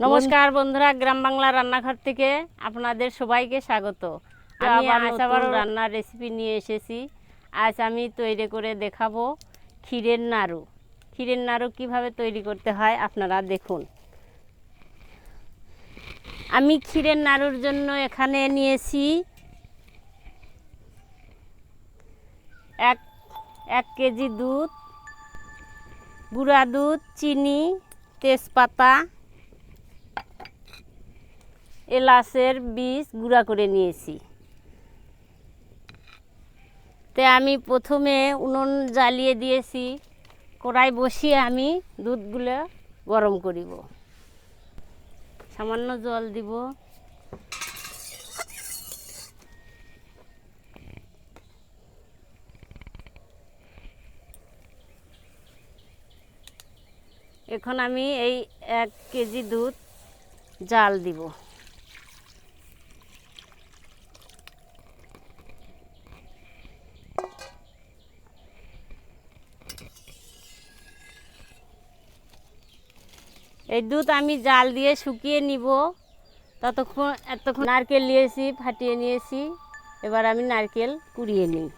নমস্কার বন্ধুরা গ্রাম বাংলা রান্নাঘর থেকে আপনাদের সবাইকে স্বাগত। আমি আবার রান্নার রেসিপি নিয়ে এসেছি। আজ আমি তৈরি করে দেখাবো ক্ষীরের নাড়ু। ক্ষীরের নাড়ু কীভাবে তৈরি করতে হয় আপনারা দেখুন। আমি ক্ষীরের নাড়ুর জন্য এখানে নিয়েছি এক এক কেজি দুধ গুঁড়া দুধ চিনি তেজপাতা এলাচের বীজ গুঁড়া করে নিয়েছি। তে আমি প্রথমে উনুন জ্বালিয়ে দিয়েছি, কড়াই বসিয়ে আমি দুধগুলো গরম করিব। সামান্য জল দিব। এখন আমি এই এক কেজি দুধ জাল দিব। এই দুধ আমি জাল দিয়ে শুকিয়ে নিব। ততক্ষণ এতক্ষণ নারকেল নিয়েছি, ফাটিয়ে নিয়েছি। এবার আমি নারকেল কুড়িয়ে নিই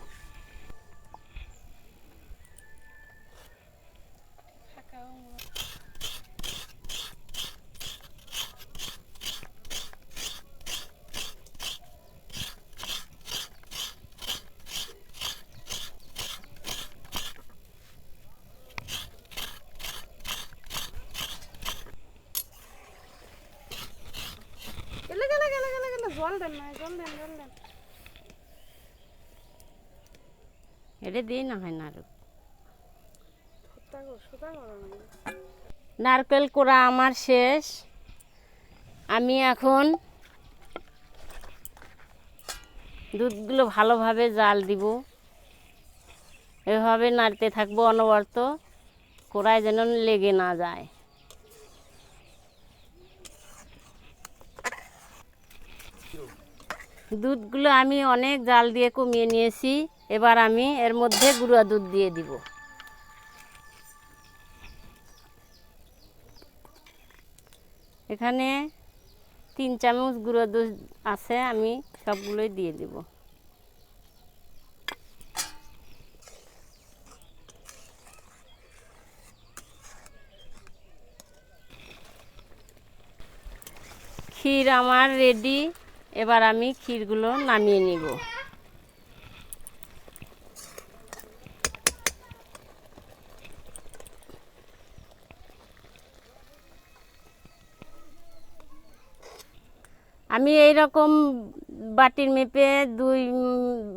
গেলে গেলে গেলে গেলে গেলে জল দেন না জল দেন জল দেন এটা দিই না হয় না নারকেল কোড়া আমার শেষ। আমি এখন দুধগুলো ভালোভাবে জাল দিব। এভাবে নাড়তে থাকব অনবরত। কোড়ায় যেন লেগে না যায়। দুধগুলো আমি অনেক জাল দিয়ে কমিয়ে নিয়েছি। এবার আমি এর মধ্যে গুঁড়া দুধ দিয়ে দিব। এখানে তিন চামচ গুঁড়ো দুধ আছে, আমি সবগুলোই দিয়ে দিব। ক্ষীর আমার রেডি এবার আমি ক্ষীরগুলো নামিয়ে নিব। আমি এই রকম বাটির মেপে দুই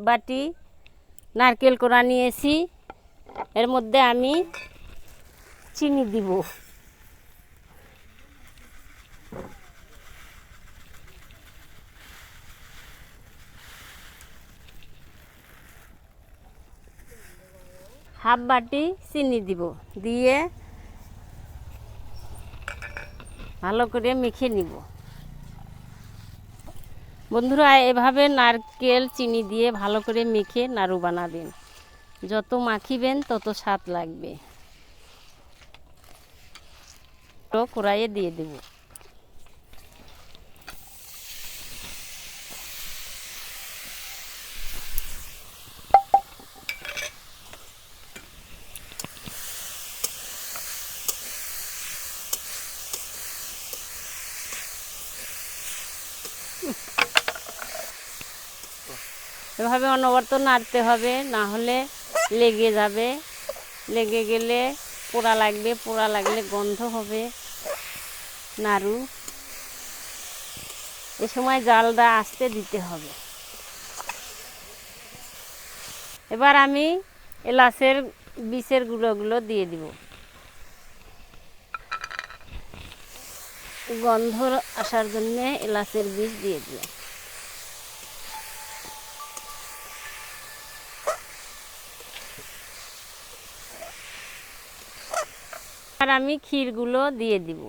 বাটি নারকেল কোড়া নিয়েছি। এর মধ্যে আমি চিনি দিব। হাফ বাটি চিনি দিব। দিয়ে ভালো করে মেখে নিব। বন্ধুরা, এভাবে নারকেল চিনি দিয়ে ভালো করে মেখে নাড়ু বানাবেন। যত মাখিবেন, তত স্বাদ লাগবে। কড়াইয়ে দিয়ে দেব। এভাবে অনবরত নাড়তে হবে, না হলে লেগে যাবে। লেগে গেলে পোড়া লাগবে, পোড়া লাগলে গন্ধ হবে। নাড়ু। এ সময় জালটা আসতে দিতে হবে। এবার আমি এলাচের বিষের গুঁড়োগুলো দিয়ে দিব। গন্ধ আসার জন্য এলাচের বীজ দিয়ে দিলাম। আর আমি ক্ষীরগুলো দিয়ে দিব।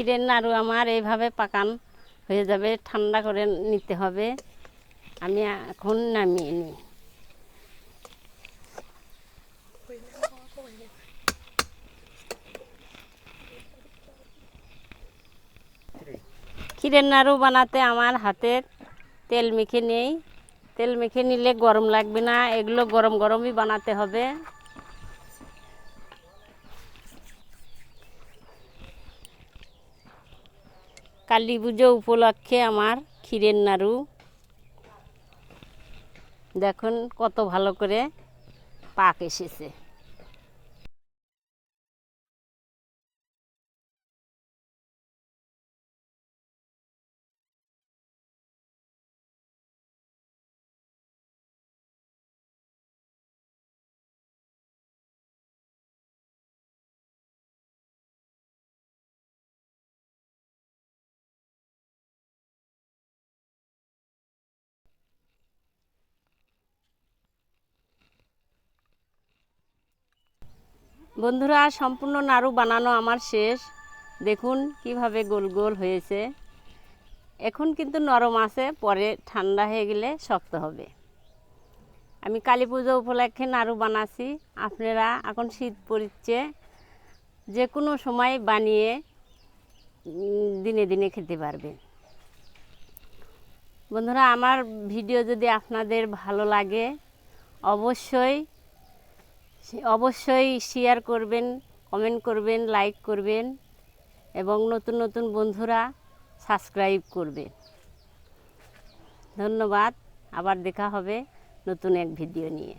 ক্ষীরের নাড়ু আমার এইভাবে পাকান হয়ে যাবে, ঠান্ডা করে নিতে হবে। আমি এখন নামিয়ে নিই। ক্ষীরের নাড়ু বানাতে আমার হাতে তেল মেখে নেই। তেল মেখে নিলে গরম লাগবে না। এগুলো গরম গরমই বানাতে হবে। কালী পুজো উপলক্ষে আমার ক্ষীরের নাড়ু। দেখুন কত ভালো করে পাক এসেছে। বন্ধুরা, সম্পূর্ণ নাড়ু বানানো আমার শেষ। দেখুন কীভাবে গোল গোল হয়েছে। এখন কিন্তু নরম আছে, পরে ঠান্ডা হয়ে গেলে শক্ত হবে। আমি কালী পুজো উপলক্ষে নাড়ু বানাচ্ছি। আপনারা এখন শীত পড়ছে, যে কোনো সময় বানিয়ে দিনে দিনে খেতে পারবেন। বন্ধুরা, আমার ভিডিও যদি আপনাদের ভালো লাগে, অবশ্যই অবশ্যই শেয়ার করবেন কমেন্ট করবেন লাইক করবেন এবং নতুন নতুন বন্ধুরা সাবস্ক্রাইব করবে। ধন্যবাদ, আবার দেখা হবে নতুন এক ভিডিও নিয়ে।